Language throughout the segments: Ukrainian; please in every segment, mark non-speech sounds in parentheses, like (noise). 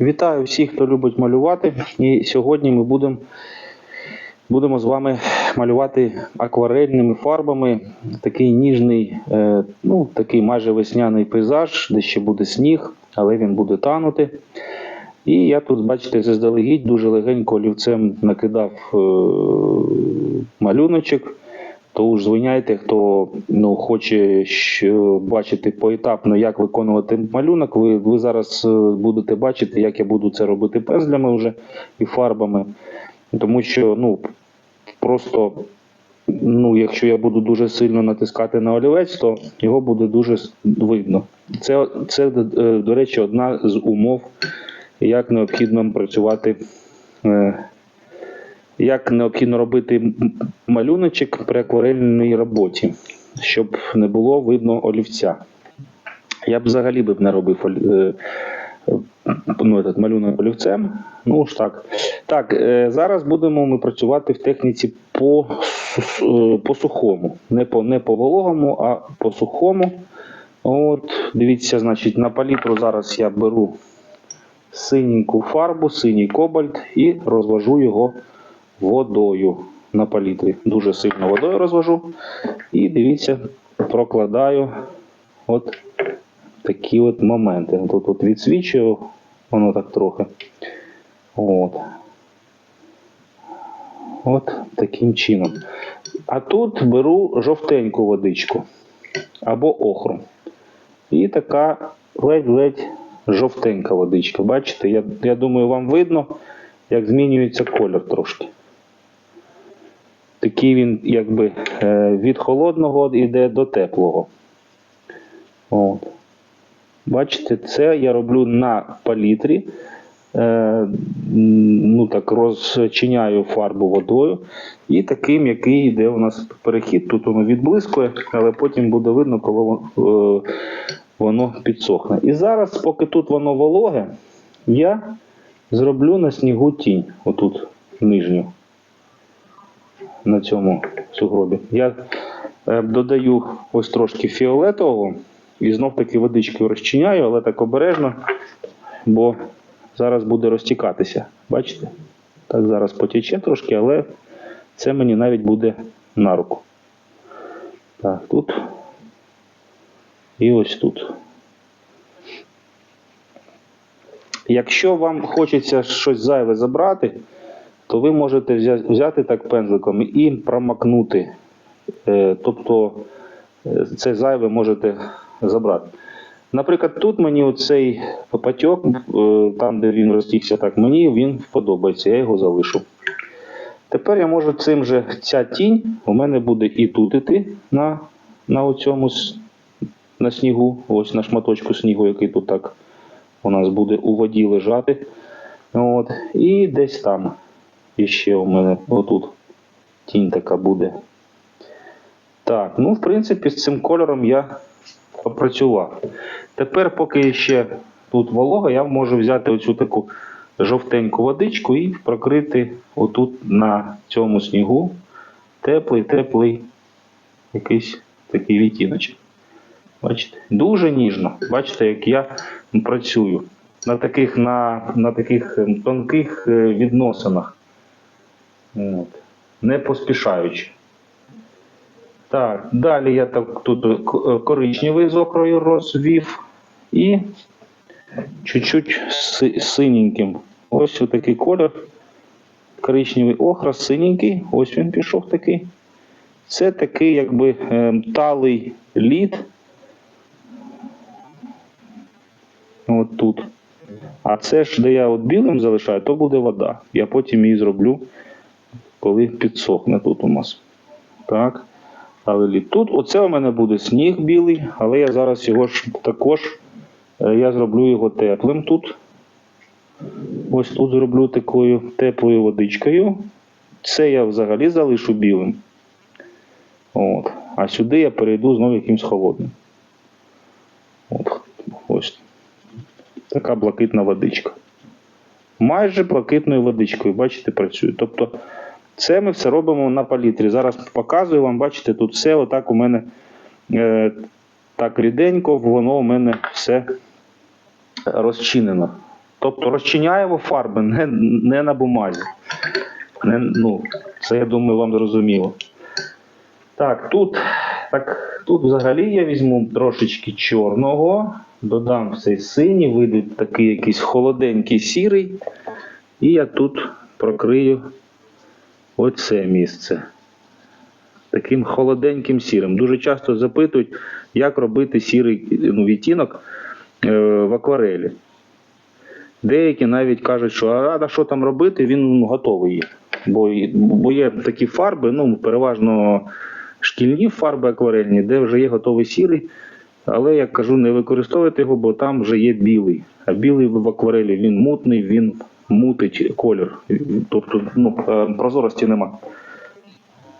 Вітаю всіх, хто любить малювати. І сьогодні ми будемо, будемо з вами малювати акварельними фарбами такий ніжний, е, ну, такий майже весняний пейзаж, де ще буде сніг, але він буде танути. І я тут, бачите, заздалегідь дуже легенько олівцем накидав е, малюночок. То уж звиняйте, хто ну, хоче бачити поетапно, як виконувати малюнок. Ви, ви зараз е, будете бачити, як я буду це робити пензлями вже і фарбами. Тому що ну, просто, ну, якщо я буду дуже сильно натискати на олівець, то його буде дуже видно. Це, це е, до речі, одна з умов, як необхідно працювати. Як необхідно робити малюночок при акварельній роботі, щоб не було видно олівця. Я б взагалі б не робив е, ну, этот малюнок олівцем. Ну ж так. Так, е, зараз будемо ми працювати в техніці по, е, по сухому. Не по, не по вологому, а по сухому. От, дивіться, значить, на палітру зараз я беру синеньку фарбу, синій кобальт і розвожу його водою на палітрі. Дуже сильно водою розвожу. І дивіться, прокладаю от такі от моменти. Тут от відсвічую, воно так трохи. От. От таким чином. А тут беру жовтеньку водичку або охру. І така ледь-ледь жовтенька водичка. Бачите, я, я думаю, вам видно, як змінюється колір трошки. Такий він якби е, від холодного йде до теплого. От. Бачите, це я роблю на палітрі. Е, ну так, розчиняю фарбу водою. І такий м'який йде у нас перехід. Тут воно відблискує, але потім буде видно, коли е, воно підсохне. І зараз, поки тут воно вологе, я зроблю на снігу тінь. Отут нижню на цьому сугробі. Я е, додаю ось трошки фіолетового і знов таки водичкою розчиняю, але так обережно, бо зараз буде розтікатися. Бачите? Так зараз потіче трошки, але це мені навіть буде на руку. Так, тут і ось тут. Якщо вам хочеться щось зайве забрати, то ви можете взя- взяти так пензликом і промакнути. Е, Тобто е, це зайве можете забрати. Наприклад, тут мені оцей патьок, е, там де він розтікся, так мені він подобається, я його залишу. Тепер я можу цим же ця тінь у мене буде і тут іти на, на оцьому на снігу, ось на шматочку снігу, який тут так у нас буде у воді лежати. От, і десь там іще у мене отут тінь така буде. Так, ну в принципі, з цим кольором я попрацював. Тепер, поки ще тут волога, я можу взяти оцю таку жовтеньку водичку і прокрити отут на цьому снігу теплий, теплий якийсь такий відтіночок. Бачите? Дуже ніжно. Бачите, як я працюю на таких, на, на таких ем, тонких е, відносинах. От. Не поспішаючи. Так, далі я так тут е, е, коричневий з окрою розвів і чуть-чуть си- синеньким. Ось такий колір. Коричневий охра, синенький. Ось він пішов такий. Це такий, якби ем, талий лід. От тут. А це ж, де я от білим залишаю, то буде вода. Я потім її зроблю, коли підсохне тут у нас. Так. Але тут оце у мене буде сніг білий, але я зараз його ж також е, я зроблю його теплим тут. Ось тут зроблю такою теплою водичкою. Це я взагалі залишу білим. От. А сюди я перейду знову якимсь холодним. От. Ось. Така блакитна водичка. Майже блакитною водичкою, бачите, працює. Тобто, це ми все робимо на палітрі. Зараз показую вам, бачите, тут все отак у мене е, так ріденько, воно у мене все розчинено. Тобто розчиняємо фарби не, не на бумазі. Не, ну, це я думаю, вам зрозуміло. Так, тут, так, тут взагалі я візьму трошечки чорного, додам цей синій, вийде такий якийсь холоденький сірий. І я тут прокрию оце місце. Таким холоденьким сірим. Дуже часто запитують, як робити сірий ну, відтінок е, в акварелі. Деякі навіть кажуть, що а на що там робити, він ну, готовий. Бо, бо є такі фарби, ну, переважно шкільні фарби акварельні, де вже є готовий сірий. Але я кажу, не використовуйте його, бо там вже є білий. А білий в акварелі він мутний, він мутить колір. Тобто ну, е, прозорості нема.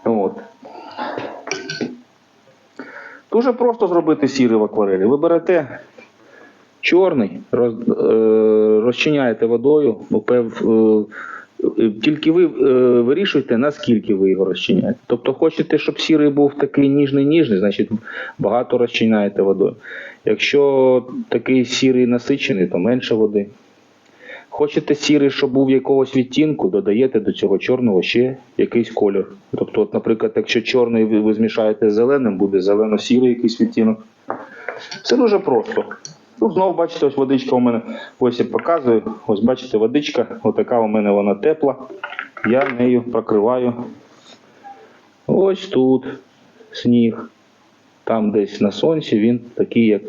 От. Дуже просто зробити сірий в акварелі. Ви берете чорний, роз, е, розчиняєте водою, упев, е, тільки ви вирішуєте, наскільки ви його розчиняєте. Тобто хочете, щоб сірий був такий ніжний-ніжний, значить багато розчиняєте водою. Якщо такий сірий насичений, то менше води. Хочете сірий, щоб був якогось відтінку, додаєте до цього чорного ще якийсь колір. Тобто, от, наприклад, якщо чорний ви, ви змішаєте з зеленим, буде зелено-сірий якийсь відтінок. Все дуже просто. Ну, знову бачите, ось водичка у мене, ось я показую. Ось бачите, водичка, отака у мене вона тепла. Я нею прокриваю. Ось тут сніг. Там десь на сонці він такий, як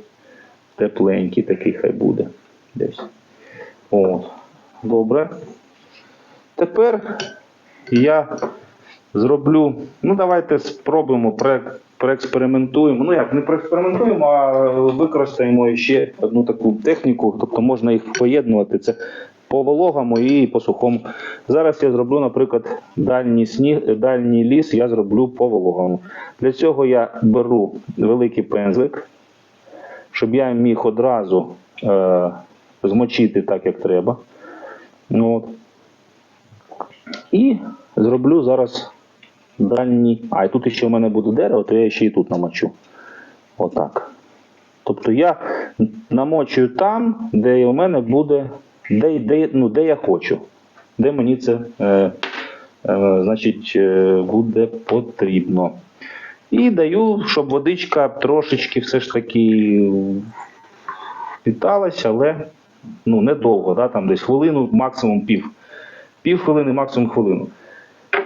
тепленький, такий хай буде. Десь. От. Добре. Тепер я зроблю. Ну, давайте спробуємо, пре- проекспериментуємо. Ну як, не проекспериментуємо, а використаємо ще одну таку техніку, тобто можна їх поєднувати. Це по вологому і по сухому. Зараз я зроблю, наприклад, дальній сніг, дальній ліс я зроблю по вологому. Для цього я беру великий пензлик, щоб я міг одразу е, змочити так, як треба. Ну, От. І зроблю зараз дальній. А, і тут ще в мене буде дерево, то я ще і тут намочу. Отак. Тобто я намочую там, де у мене буде, де, де, ну, де я хочу, де мені це е, е, значить, е, буде потрібно. І даю, щоб водичка трошечки все ж таки впіталася, але ну, недовго, да, там десь хвилину, максимум пів. Пів хвилини, максимум хвилину.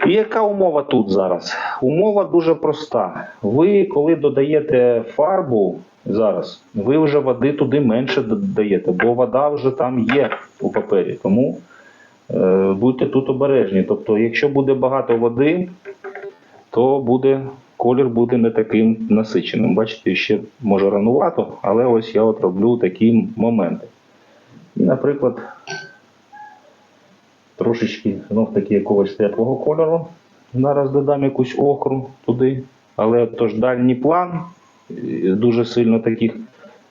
І яка умова тут зараз? Умова дуже проста. Ви, коли додаєте фарбу зараз, ви вже води туди менше додаєте, бо вода вже там є у папері. Тому е, будьте тут обережні. Тобто, якщо буде багато води, то буде, колір буде не таким насиченим. Бачите, ще може ранувато, але ось я от роблю такі моменти. І, наприклад, трошечки знов таки якогось теплого кольору. Зараз додам якусь охру туди. Але тож дальній план, дуже сильно таких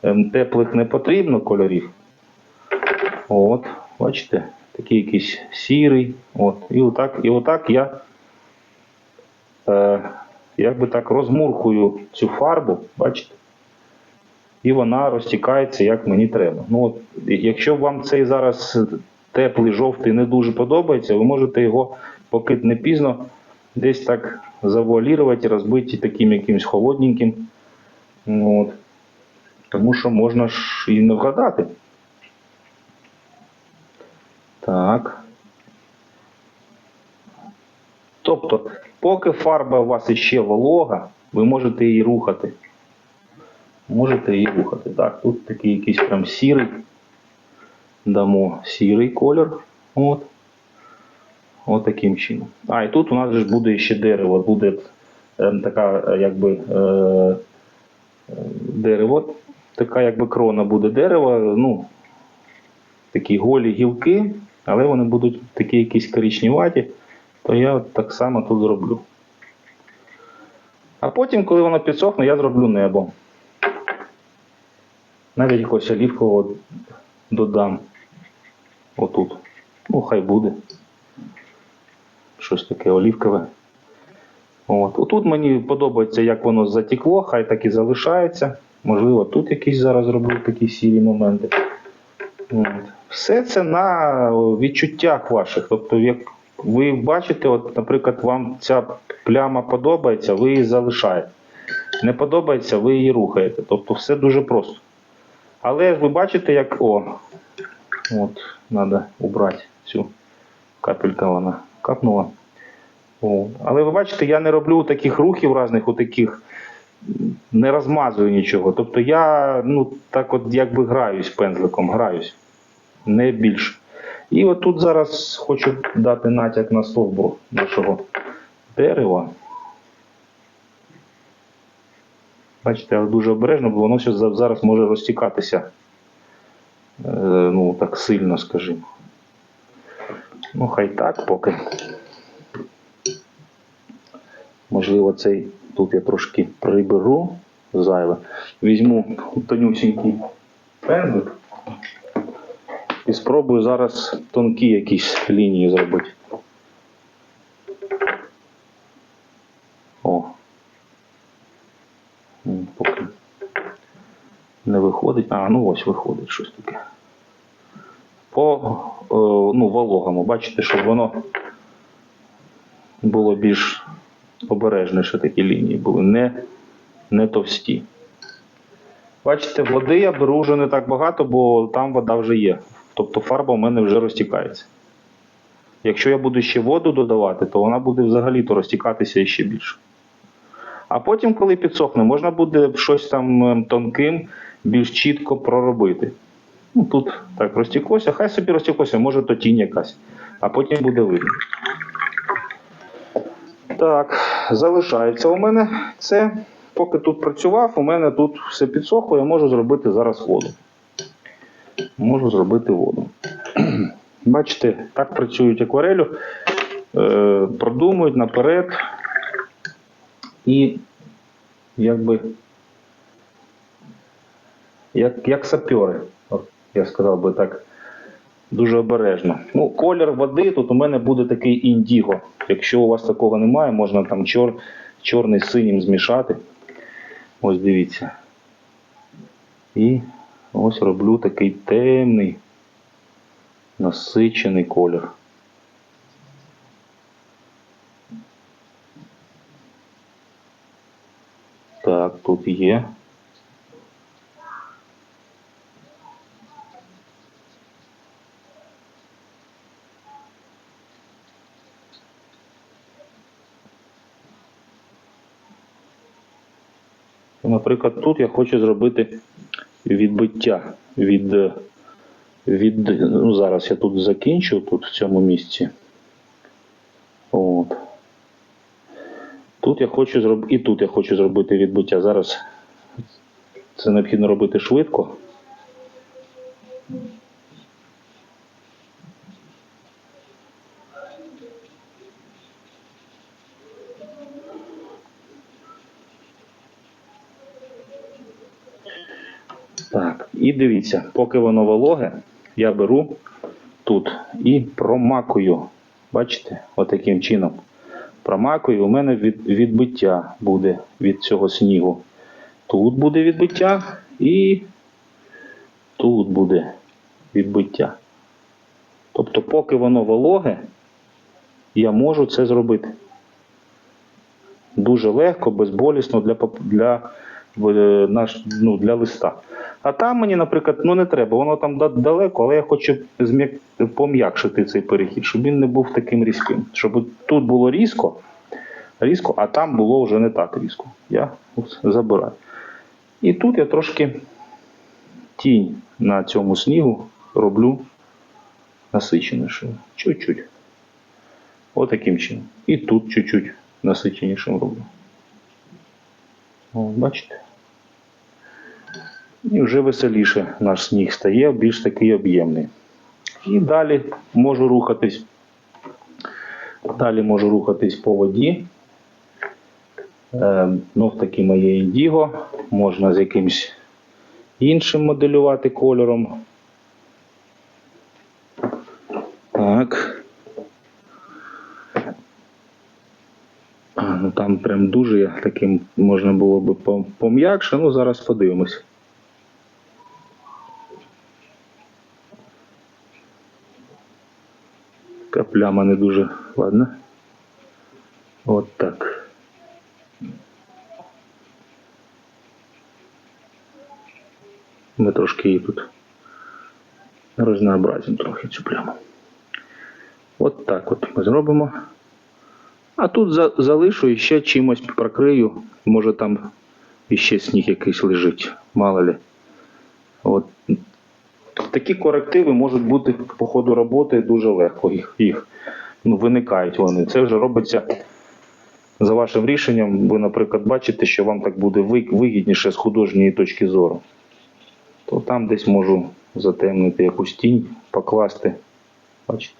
ем, теплих не потрібно кольорів. От, бачите, такий якийсь сірий. От, і отак, і отак я е, якби так розмуркую цю фарбу, бачите? І вона розтікається, як мені треба. Ну, от, якщо вам цей зараз теплий жовтий не дуже подобається, ви можете його, поки не пізно, десь так завуалірувати, розбити таким якимось холодненьким. Ну, От. Тому що можна ж і не вгадати. Так. Тобто, поки фарба у вас іще волога, ви можете її рухати. Можете її рухати. Так, тут такий якийсь прям сірий. Дамо сірий колір. От. От таким чином. А, і тут у нас ж буде ще дерево. Буде е, така, якби е, е, дерево, така якби крона буде дерева. Ну, такі голі гілки, але вони будуть такі якісь коричневаті, то я так само тут зроблю. А потім, коли воно підсохне, я зроблю небо. Навіть якогось олівкового додам. Отут. Ну, хай буде. Щось таке олівкове. От. Отут мені подобається, як воно затекло, хай так і залишається. Можливо, тут якісь зараз зроблю такі сірі моменти. От. Все це на відчуттях ваших. Тобто, як ви бачите, от, наприклад, вам ця пляма подобається, ви її залишаєте. Не подобається, ви її рухаєте. Тобто все дуже просто. Але ви бачите, як. О, от, треба убрати цю капелька вона капнула. О. Але ви бачите, я не роблю таких рухів різних, таких, не розмазую нічого. Тобто я ну, так от якби граюсь пензликом, граюсь, не більше. І от тут зараз хочу дати натяк на стовбур нашого дерева. Бачите, дуже обережно, бо воно ще зараз може розтікатися. Е, ну, так сильно, скажімо. Ну, хай так поки. Можливо, цей тут я трошки приберу зайве. Візьму тонюсінький пензлик і спробую зараз тонкі якісь лінії зробити. О. М, Поки не виходить. А, ну ось виходить щось таке. По е, ну, вологому, бачите, щоб воно було більш обережніше такі лінії були, не, не товсті. Бачите, води я беру вже не так багато, бо там вода вже є. Тобто фарба у мене вже розтікається. Якщо я буду ще воду додавати, то вона буде взагалі-то розтікатися ще більше. А потім, коли підсохне, можна буде щось там ем, тонким, більш чітко проробити. Ну, тут так розтіклося, хай собі розтіклося, може то тінь якась, а потім буде видно. Так, залишається у мене це. Поки тут працював, у мене тут все підсохло, я можу зробити зараз воду. Можу зробити воду. (clears throat) Бачите, так працюють акварелю, е, продумують наперед і якби як, як сапьори, я сказав би так, дуже обережно. Ну, колір води тут у мене буде такий індіго. Якщо у вас такого немає, можна там чор, чорний з синім змішати. Ось дивіться. І ось роблю такий темний, насичений колір. Так, тут є. Наприклад, тут я хочу зробити відбиття від, від ну, зараз я тут закінчу, тут в цьому місці. От. Тут я хочу зробити, і тут я хочу зробити відбиття. Зараз це необхідно робити швидко. Так, і дивіться, поки воно вологе, я беру тут і промакую. Бачите, отаким чином. Промакую, у мене від, відбиття буде від цього снігу. Тут буде відбиття і тут буде відбиття. Тобто, поки воно вологе, я можу це зробити. Дуже легко, безболісно для, для, е, наш, ну, для листа. А там мені, наприклад, ну не треба, воно там далеко, але я хочу пом'якшити цей перехід, щоб він не був таким різким. Щоб тут було різко, різко, а там було вже не так різко. Я забираю. І тут я трошки тінь на цьому снігу роблю насиченішою. Чуть-чуть. Отаким чином. І тут чуть-чуть насиченішим роблю. О, бачите? І вже веселіше наш сніг стає, більш такий об'ємний. І далі можу рухатись. Далі можу рухатись по воді. Е, таки моє індіго. Можна з якимось іншим моделювати кольором. Так. Ну там прям дуже таким можна було би пом'якше. Ну, зараз подивимось. Така не дуже ладно. От так. Ми трошки її тут рознообразимо трохи цю пляму. От так от ми зробимо. А тут за, залишу і ще чимось прокрию. Може там іще сніг якийсь лежить, мало ли. Такі корективи можуть бути по ходу роботи дуже легко. Їх, їх ну, виникають вони. Це вже робиться за вашим рішенням. Ви, наприклад, бачите, що вам так буде вигідніше з художньої точки зору. То там десь можу затемнити якусь тінь, покласти. Бачите?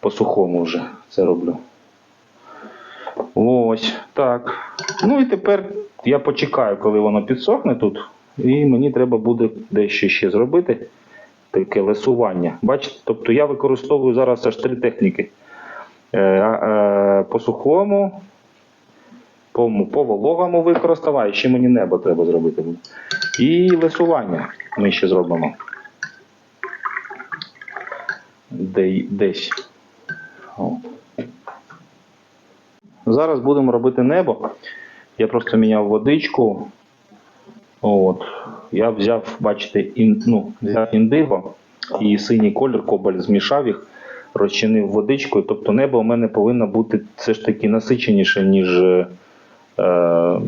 По сухому вже це роблю. Ось так. Ну і тепер я почекаю, коли воно підсохне тут, і мені треба буде дещо ще зробити. Таке лесування. Бачите, тобто я використовую зараз аж три техніки. Е, е, по сухому, по, по вологому використав, а ще мені небо треба зробити. І лесування ми ще зробимо. Де, десь. От. Зараз будемо робити небо. Я просто міняв водичку. От. Я взяв, бачите, ін, ну, взяв індиго і синій колір, кобальт змішав їх, розчинив водичкою. Тобто небо у мене повинно бути все ж таки насиченіше, ніж е,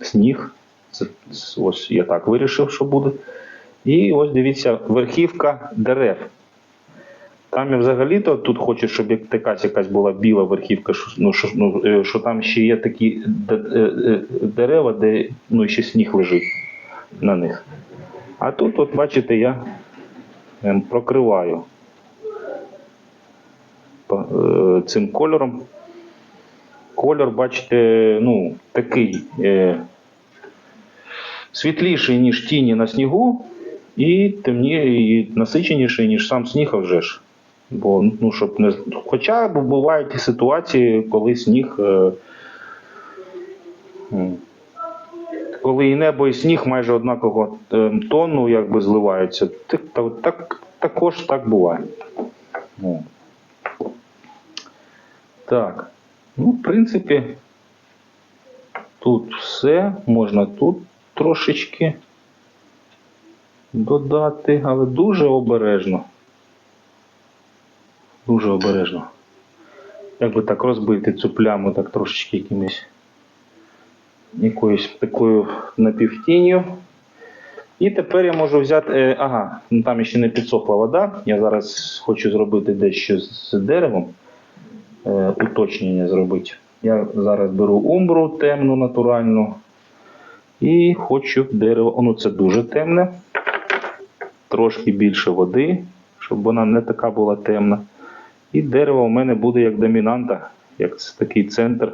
сніг. Це ось я так вирішив, що буде. І ось дивіться, верхівка дерев. Там я взагалі-то тут хочу, щоб як якась якась була біла верхівка, що, ну, що, ну, е, що там ще є такі е, е, дерева, де ну, ще сніг лежить на них. А тут, от бачите, я ем, прокриваю цим кольором. Кольор, бачите, ну, такий е, світліший, ніж тіні на снігу, і темніє, і насиченіший, ніж сам сніг, а вже ж. Бо, ну, щоб не... Хоча б бувають і ситуації, коли сніг. Е... Коли і небо, і сніг майже однакового е, тону якби зливаються. Так, так, так, також так буває. Ну. Так. Ну, в принципі, тут все. Можна тут трошечки додати, але дуже обережно. Дуже обережно. Як би так розбити цю пляму так трошечки якимось якоюсь такою напівтінню. І тепер я можу взяти. Е, ага, ну там ще не підсохла вода. Я зараз хочу зробити дещо з деревом. Е, уточнення зробити. Я зараз беру умбру темну, натуральну. І хочу дерево. Воно це дуже темне. Трошки більше води, щоб вона не така була темна. І дерево у мене буде як домінанта, як такий центр.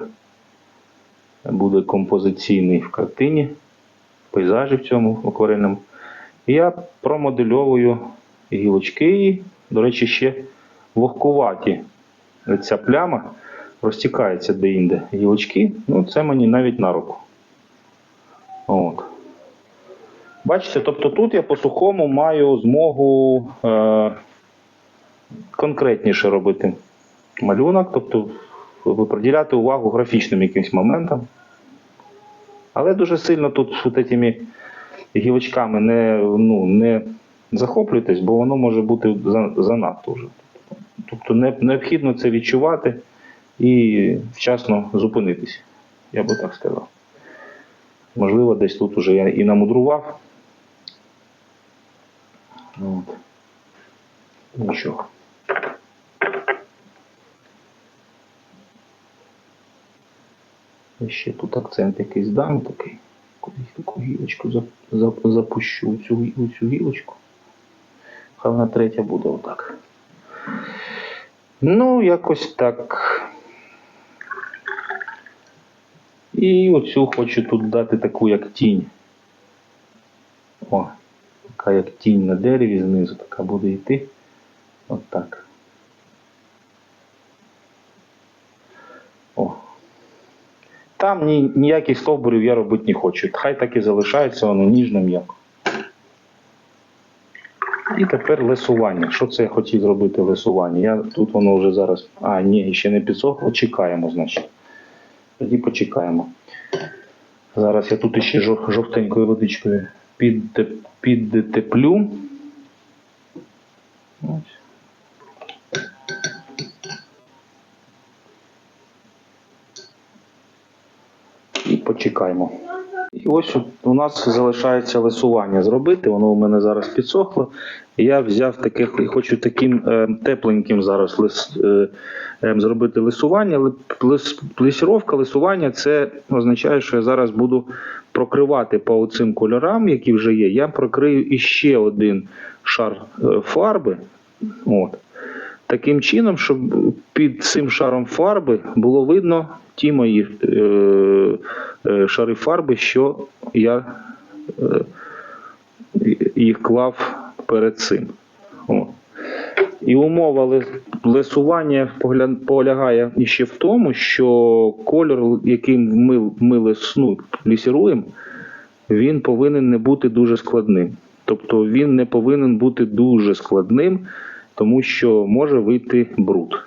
Буде композиційний в картині, в пейзажі в цьому акварельному. І я промодельовую гілочки. До речі, ще вогкуваті. Ця пляма розтікається де-інде. Гілочки, ну це мені навіть на руку. От. Бачите, тобто тут я по сухому маю змогу е, конкретніше робити малюнок, тобто приділяти увагу графічним якимось моментам. Але дуже сильно тут от цими гілочками не, ну, не захоплюйтесь, бо воно може бути занадто вже. Тобто не, необхідно це відчувати і вчасно зупинитись, я би так сказав. Можливо, десь тут уже я і намудрував. От. Нічого. І ще тут акцент якийсь дам такий. Кудись таку гілочку зап- зап- запущу у цю, цю гілочку. Хай вона третя буде отак. Ну, якось так. І оцю хочу тут дати таку як тінь. О, така як тінь на дереві знизу, така буде йти. Отак. Там ні, ніяких стовбурів я робити не хочу. Хай так і залишається воно ніжно м'яко. І тепер лесування. Що це я хотів зробити лесування? Я тут воно вже зараз. А, ні, ще не підсохло. Чекаємо, значить. Тоді почекаємо. Зараз я тут ще жовтенькою водичкою підте- підтеплю. Ось. І почекаємо. І ось у нас залишається лисування зробити. Воно у мене зараз підсохло. Я взяв таке, хочу таким е, тепленьким зараз лис, е, е, зробити лисування. Ли- Лис, лисіровка, лисування це означає, що я зараз буду прокривати по цим кольорам, які вже є. Я прокрию іще один шар е, фарби. От. Таким чином, щоб під цим шаром фарби було видно ті мої е, е, шари фарби, що я е, їх клав перед цим. О. І умова ли- лисування полягає іще в тому, що кольор, яким ми, ми лис- ну, лісіруємо, він повинен не бути дуже складним. Тобто він не повинен бути дуже складним, тому що може вийти бруд.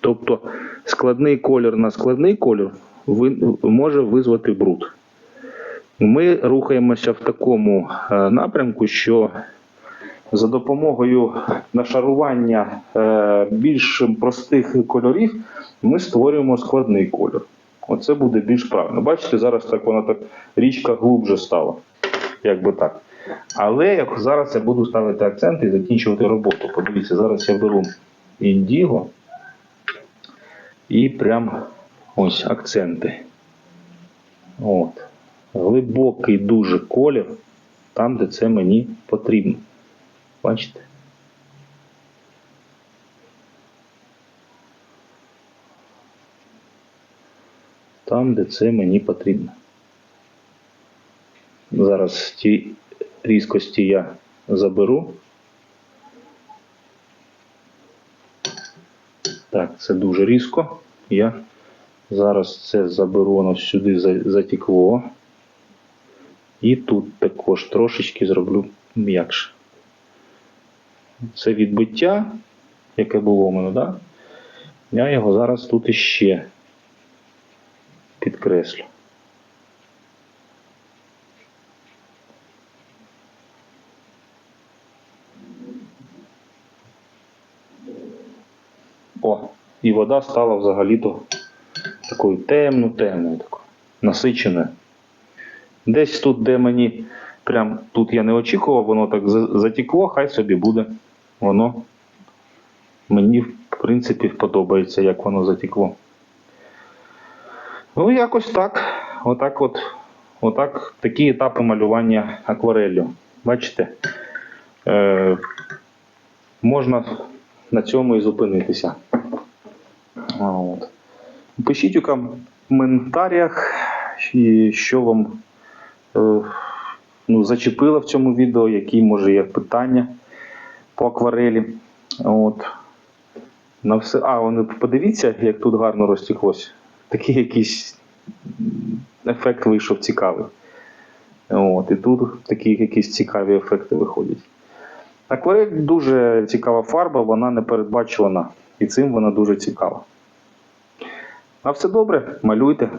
Тобто складний колір на складний колір може визвати бруд. Ми рухаємося в такому е, напрямку, що за допомогою нашарування е, більш простих кольорів ми створюємо складний кольор. Оце буде більш правильно. Бачите, зараз так вона так річка глубже стала. Як би так. Але як зараз я буду ставити акценти і закінчувати роботу. Подивіться, зараз я беру індіго і прям ось акценти. От. Глибокий дуже колір, там, де це мені потрібно. Бачите? Там, де це мені потрібно. Зараз ті різкості я заберу. Так, це дуже різко. Я зараз це заберу, воно сюди за- затекло. І тут також трошечки зроблю м'якше. Це відбиття, яке було у мене, да? Я його зараз тут іще підкреслю. О, і вода стала взагалі-то такою темно-темною, такою, насиченою. Десь тут, де мені прям тут я не очікував, воно так за- затекло, хай собі буде. Воно мені, в принципі, подобається, як воно затекло. Ну, якось так. Отак от. Отак, такі етапи малювання аквареллю. Бачите? Е, можна на цьому і зупинитися. От. Пишіть у коментарях, що вам е, ну, зачепило в цьому відео, які може є питання по акварелі. От. На все. А, вони подивіться, як тут гарно розтіклось. Такий якийсь ефект вийшов цікавий. От, і тут такі якісь цікаві ефекти виходять. Акварель дуже цікава фарба, вона не передбачувана. І цим вона дуже цікава. А все добре, малюйте.